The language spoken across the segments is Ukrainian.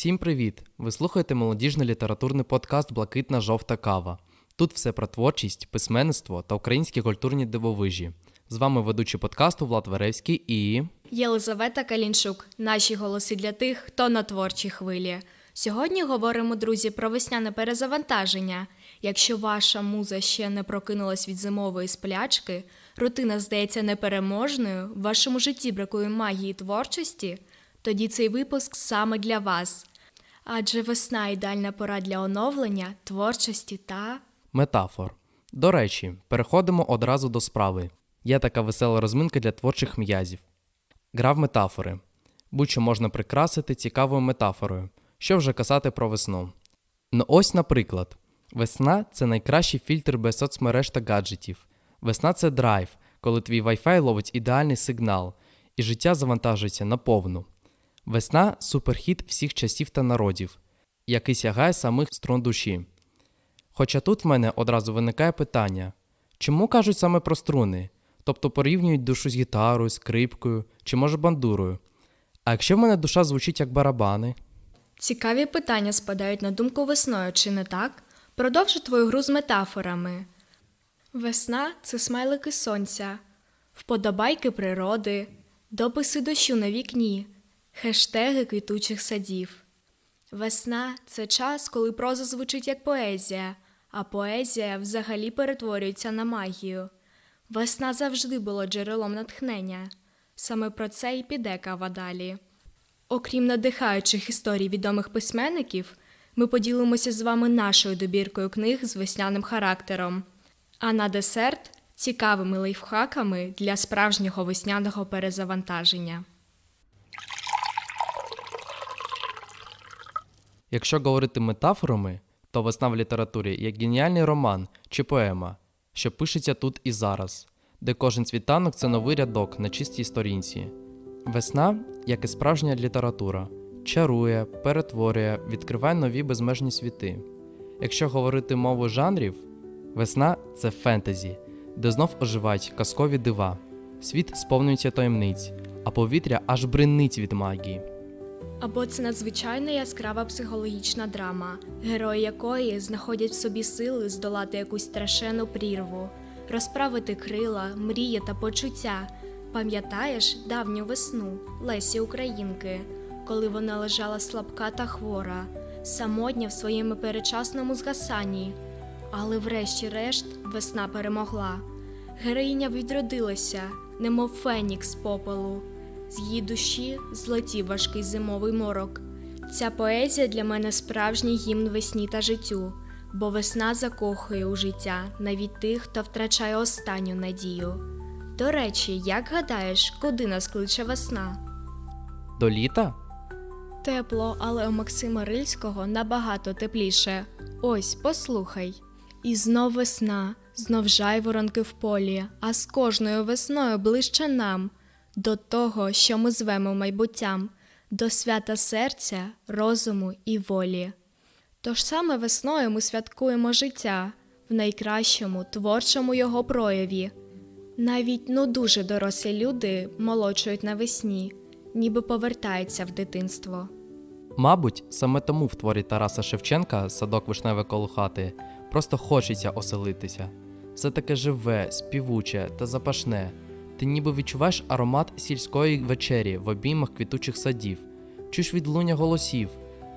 Всім привіт! Ви слухаєте молодіжний літературний подкаст Блакитна жовта кава. Тут все про творчість, письменництво та українські культурні дивовижі. З вами ведучий подкасту Влад Веревський і. Єлизавета Калінчук. Наші голоси для тих, хто на творчій хвилі. Сьогодні говоримо, друзі, про весняне перезавантаження. Якщо ваша муза ще не прокинулась від зимової сплячки, рутина здається непереможною, в вашому житті бракує магії творчості, тоді цей випуск саме для вас. Адже весна ідеальна пора для оновлення, творчості та Метафор. До речі, переходимо одразу до справи. Є така весела розминка для творчих м'язів. Гра в метафори. Будь-що можна прикрасити цікавою метафорою. Що вже казати про весну. Ну ось, наприклад, весна це найкращий фільтр без соцмереж та гаджетів. Весна це драйв, коли твій Wi-Fi ловить ідеальний сигнал, і життя завантажується наповну. Весна суперхіт всіх часів та народів, який сягає самих струн душі. Хоча тут в мене одразу виникає питання: чому кажуть саме про струни? Тобто порівнюють душу з гітарою, скрипкою чи може бандурою. А якщо в мене душа звучить як барабани? Цікаві питання спадають на думку весною, чи не так? Продовжу твою гру з метафорами. Весна це смайлики сонця, вподобайки природи, дописи дощу на вікні, хештеги квітучих садів. Весна це час, коли проза звучить як поезія, а поезія взагалі перетворюється на магію. Весна завжди була джерелом натхнення. Саме про це і піде кава далі. Окрім надихаючих історій відомих письменників, ми поділимося з вами нашою добіркою книг з весняним характером. А на десерт цікавими лайфхаками для справжнього весняного перезавантаження. Якщо говорити метафорами, то весна в літературі як геніальний роман чи поема, що пишеться тут і зараз, де кожен світанок це новий рядок на чистій сторінці. Весна, як і справжня література, чарує, перетворює, відкриває нові безмежні світи. Якщо говорити мовою жанрів, весна це фентезі, де знов оживають казкові дива, світ сповнюється таємниць, а повітря аж бринить від магії. Або це надзвичайно яскрава психологічна драма, герої якої знаходять в собі сили здолати якусь страшенну прірву, розправити крила, мрії та почуття. Пам'ятаєш давню весну Лесі Українки, коли вона лежала слабка та хвора, самотня в своєму перечасному згасанні. Але врешті-решт весна перемогла. Героїня відродилася, немов фенікс попелу. З її душі злетів важкий зимовий морок. Ця поезія для мене справжній гімн весні та життю, бо весна закохує у життя навіть тих, хто втрачає останню надію. До речі, як гадаєш, куди нас кличе весна? До літа? Тепло, але у Максима Рильського набагато тепліше. Ось, послухай. І знов весна, знов жайворонки в полі, а з кожною весною ближче нам, до того, що ми звемо майбуттям, до свята серця, розуму і волі. Тож саме весною ми святкуємо життя в найкращому творчому його прояві. Навіть ну дуже дорослі люди молодшують навесні, ніби повертаються в дитинство. Мабуть, саме тому в творі Тараса Шевченка Садок вишневе коло хати просто хочеться оселитися. Все таке живе, співуче та запашне. Ти ніби відчуваєш аромат сільської вечері в обіймах квітучих садів, чуєш відлуння голосів,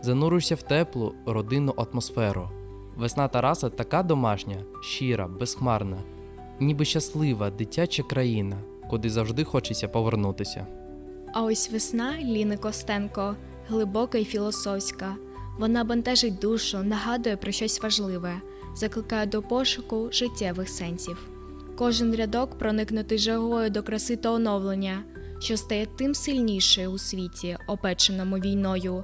занурюєшся в теплу родинну атмосферу. Весна Тараса така домашня, щира, безхмарна, ніби щаслива, дитяча країна, куди завжди хочеться повернутися. А ось весна Ліни Костенко глибока і філософська. Вона бентежить душу, нагадує про щось важливе, закликає до пошуку життєвих сенсів. Кожен рядок проникнутий жагою до краси та оновлення, що стає тим сильнішою у світі, опеченому війною.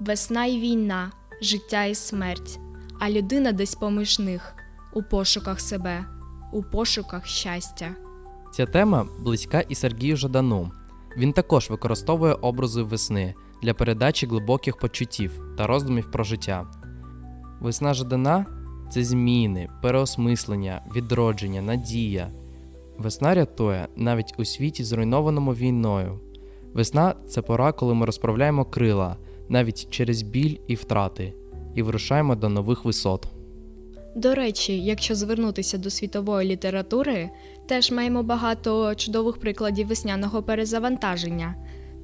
Весна і війна, життя і смерть, а людина десь поміж них, у пошуках себе, у пошуках щастя. Ця тема близька і Сергію Жадану. Він також використовує образи весни для передачі глибоких почуттів та роздумів про життя. Весна Жадана це зміни, переосмислення, відродження, надія. Весна рятує навіть у світі, зруйнованому війною. Весна це пора, коли ми розправляємо крила навіть через біль і втрати, і вирушаємо до нових висот. До речі, якщо звернутися до світової літератури, теж маємо багато чудових прикладів весняного перезавантаження.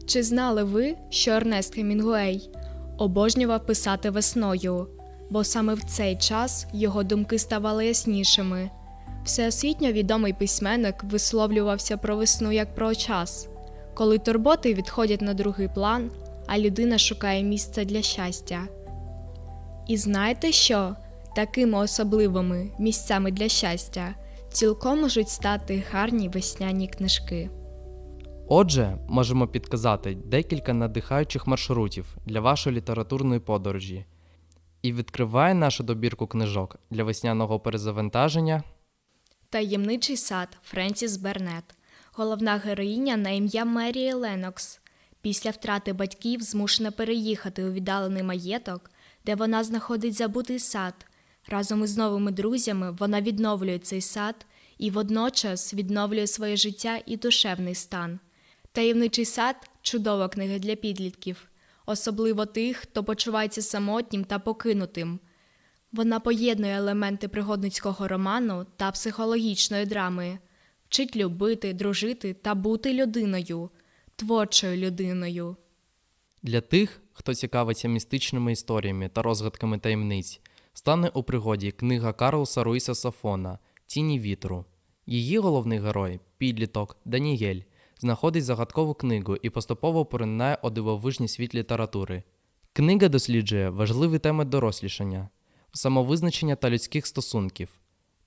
Чи знали ви, що Ернест Хемінгуей обожнював писати весною, бо саме в цей час його думки ставали яснішими? Всеосвітньо відомий письменник висловлювався про весну як про час, коли турботи відходять на другий план, а людина шукає місце для щастя. І знаєте що? Такими особливими місцями для щастя цілком можуть стати гарні весняні книжки. Отже, можемо підказати декілька надихаючих маршрутів для вашої літературної подорожі. І відкриває нашу добірку книжок для весняного перезавантаження Таємничий сад Френсіс Бернет, головна героїня на ім'я Мерії Ленокс. Після втрати батьків змушена переїхати у віддалений маєток, де вона знаходить забутий сад. Разом із новими друзями вона відновлює цей сад і водночас відновлює своє життя і душевний стан. Таємничий сад чудова книга для підлітків, особливо тих, хто почувається самотнім та покинутим. Вона поєднує елементи пригодницького роману та психологічної драми, вчить любити, дружити та бути людиною, творчою людиною. Для тих, хто цікавиться містичними історіями та розгадками таємниць, стане у пригоді книга Карлоса Руїса Сафона Тіні вітру. Її головний герой, підліток Даніель, знаходить загадкову книгу і поступово поринає у дивовижний світ літератури. Книга досліджує важливі теми дорослішання, самовизначення та людських стосунків.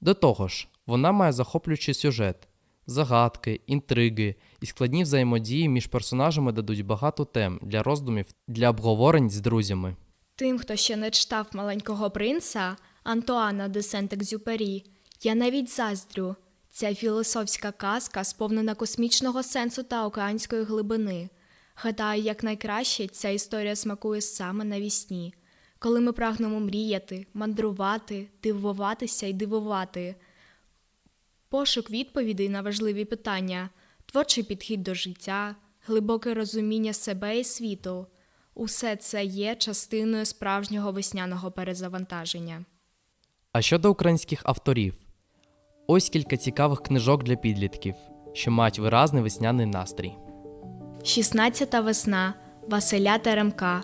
До того ж, вона має захоплюючий сюжет, загадки, інтриги і складні взаємодії між персонажами дадуть багато тем для роздумів для обговорень з друзями. Тим, хто ще не читав маленького принца Антуана де Сент-Екзюпері, я навіть заздрю. Ця філософська казка сповнена космічного сенсу та океанської глибини. Гадаю, якнайкраще ця історія смакує саме навісні, коли ми прагнемо мріяти, мандрувати, дивуватися і дивувати. Пошук відповідей на важливі питання, творчий підхід до життя, глибоке розуміння себе і світу усе це є частиною справжнього весняного перезавантаження. А щодо українських авторів, ось кілька цікавих книжок для підлітків, що мають виразний весняний настрій. 16-та весна Василя Теремка.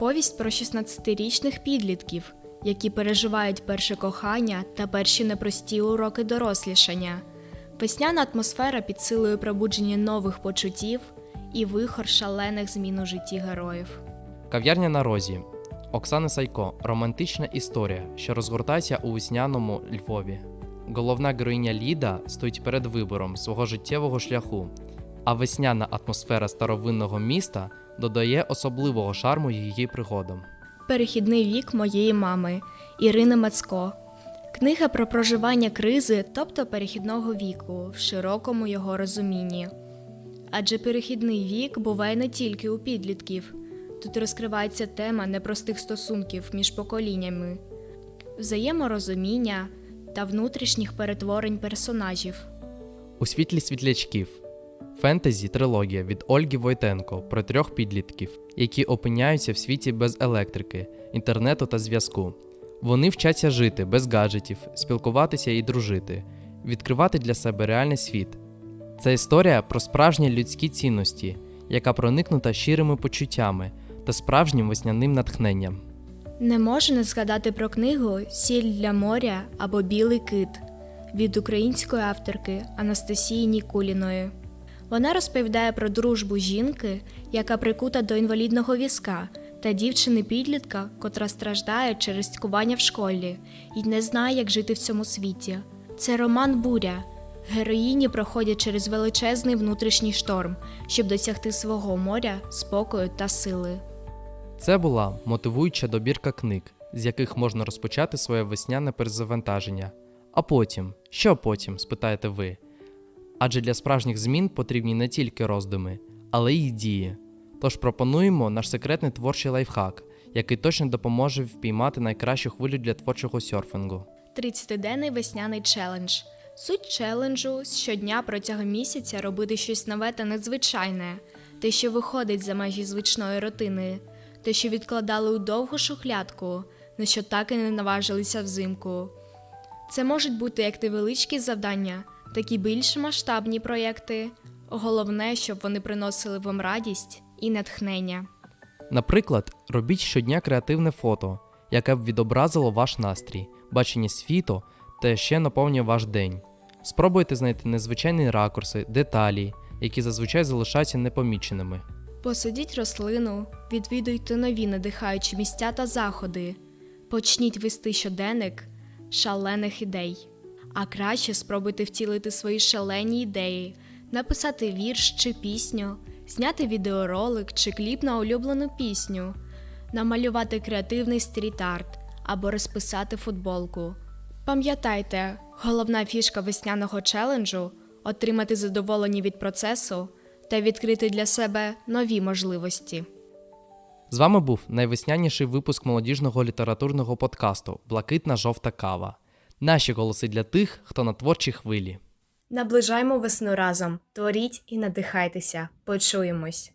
Повість про 16-річних підлітків, які переживають перше кохання та перші непрості уроки дорослішання. Весняна атмосфера підсилує пробудження нових почуттів і вихор шалених змін у житті героїв. Кав'ярня на розі. Оксана Сайко. Романтична історія, що розгортається у весняному Львові. Головна героїня Ліда стоїть перед вибором свого життєвого шляху, а весняна атмосфера старовинного міста додає особливого шарму її пригодам. Перехідний вік моєї мами Ірини Мацко. Книга про проживання кризи, тобто перехідного віку, в широкому його розумінні. Адже перехідний вік буває не тільки у підлітків. Тут розкривається тема непростих стосунків між поколіннями, взаєморозуміння та внутрішніх перетворень персонажів. У світлі світлячків. Фентезі трилогія від Ольги Войтенко про трьох підлітків, які опиняються в світі без електрики, інтернету та зв'язку. Вони вчаться жити без гаджетів, спілкуватися і дружити, відкривати для себе реальний світ. Це історія про справжні людські цінності, яка проникнута щирими почуттями та справжнім весняним натхненням. Не можу не згадати про книгу Сіль для моря або Білий кит від української авторки Анастасії Нікуліної. Вона розповідає про дружбу жінки, яка прикута до інвалідного візка, та дівчини-підлітка, котра страждає через цькування в школі і не знає, як жити в цьому світі. Це роман Буря. Героїні проходять через величезний внутрішній шторм, щоб досягти свого моря, спокою та сили. Це була мотивуюча добірка книг, з яких можна розпочати своє весняне перезавантаження. А потім, що потім, спитаєте ви? Адже для справжніх змін потрібні не тільки роздуми, але й дії. Тож пропонуємо наш секретний творчий лайфхак, який точно допоможе впіймати найкращу хвилю для творчого серфінгу. 30-денний весняний челендж. Суть челенджу щодня протягом місяця робити щось нове та надзвичайне, те, що виходить за межі звичної рутини. Те, що відкладали у довгу шухлядку, на що так і не наважилися взимку. Це можуть бути як невеличкі завдання, так і більш масштабні проєкти. Головне, щоб вони приносили вам радість і натхнення. Наприклад, робіть щодня креативне фото, яке б відобразило ваш настрій, бачення світу та ще наповнює ваш день. Спробуйте знайти незвичайні ракурси, деталі, які зазвичай залишаються непоміченими. Посадіть рослину, відвідуйте нові надихаючі місця та заходи. Почніть вести щоденник шалених ідей. А краще спробуйте втілити свої шалені ідеї, написати вірш чи пісню, зняти відеоролик чи кліп на улюблену пісню, намалювати креативний стріт-арт або розписати футболку. Пам'ятайте, головна фішка весняного челенджу отримати задоволення від процесу та відкрити для себе нові можливості. З вами був найвесняніший випуск молодіжного літературного подкасту Блакитна жовта кава. Наші голоси для тих, хто на творчій хвилі. Наближаймо весну разом, творіть і надихайтеся. Почуємось.